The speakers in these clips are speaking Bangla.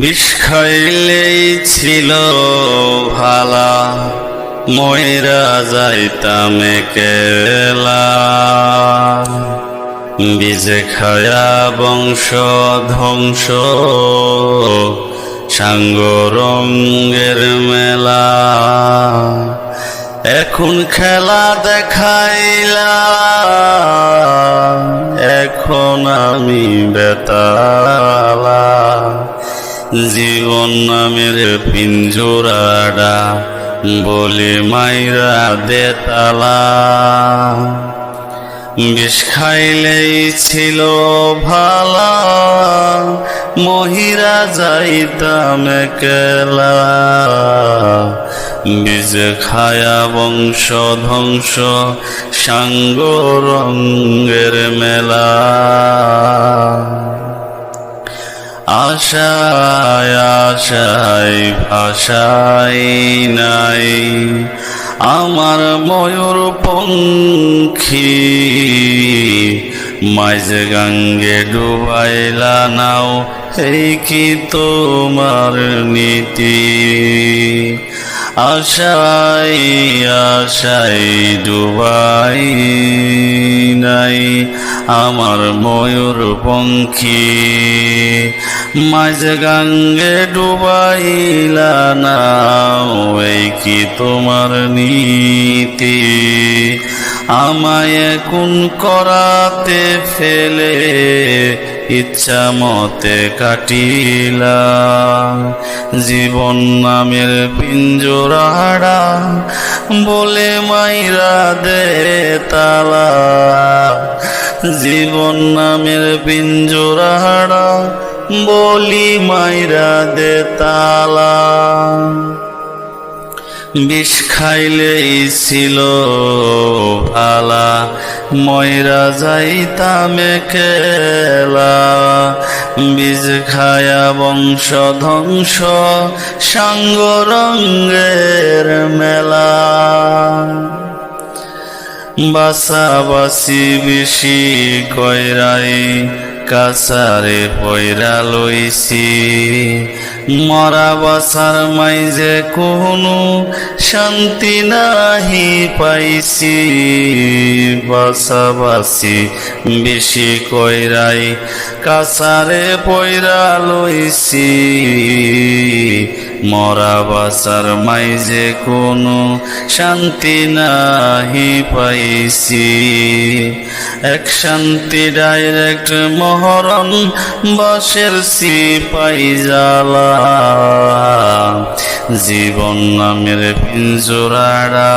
বিষ খাইলেই ছিল ভালা ময়রা যাইতাম কেলা বীজে খায়া বংশ ধ্বংস সাঙ্গ রঙ্গের মেলা। এখন খেলা দেখাইলা এখন আমি বেতালা। জীবন নামের পিঞ্জোরাডা বলে মাইরা দেতালা বিষ খাইলেই ছিল ভালা, মহিরা যাইতাম কেলা। বীজ খায়া বংশ ধ্বংস সাঙ্গ রঙ্গের মেলা। আশায় আশায় ভাষাই নাই। আমার ময়ূর পঙ্খী মাইজ গাঙ্গে ডুবাইলা নাও, এই কি তোমার নীতি? আশাই আশাই ডুবাই নাই। আমার ময়ূর পঙ্খী। মাঝ গাঙ্গে ডুবাইলা এই কি তোমার নীতি? আমায় কোন করাতে ফেলে, ইচ্ছা মতে কাটিলা। জীবন নামের পিঞ্জোরাড়া বলে মাইরা দে তালা। জীবন নামের পিঞ্জোরাড়া বলি মাইরা দে তালা। বিষ খাইলেই ছিল ভালা, ময়রা যাইতাম কেলা বীজ খায়া বংশ ধ্বংস সাঙ্গ রঙ্গের মেলা। বাসাবাসি বেশি কয়রাই কাছারে পয়রা লইছি। মরা বাসার মাইজে কোনো শান্তি নাহি পাইছি। বাসাবাসি বেশি কয়রাই কাছারে পয়রা লইছি। মরা বাসার মাইজে কোনো শান্তি নাহি পাইছি। এক শান্তি ডাইরেক্ট মহরণ বাসের সিপাই জালা জীবন নামের পিঞ্জোরাড়া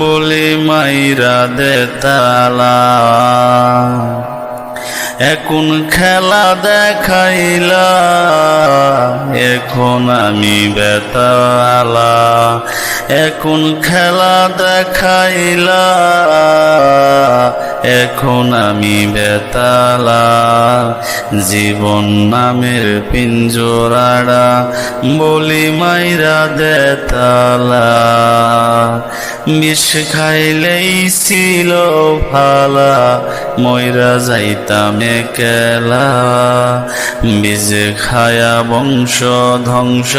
বলে মাইরা দে তালা এখন খেলা দেখাইলা, এখন আমি বেতালা। এখন খেলা দেখাইলা, এখন আমি বেতালা। জীবন নামের পিঞ্জোরাড়া, বলি মাইরা দেতালা। বিষ খাইলেই ছিল ভালা ময়রা যাইতাম কেলা বীজ খায়া বংশ ধ্বংস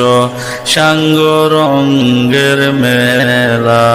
সাঙ্গ রঙ্গের মেলা।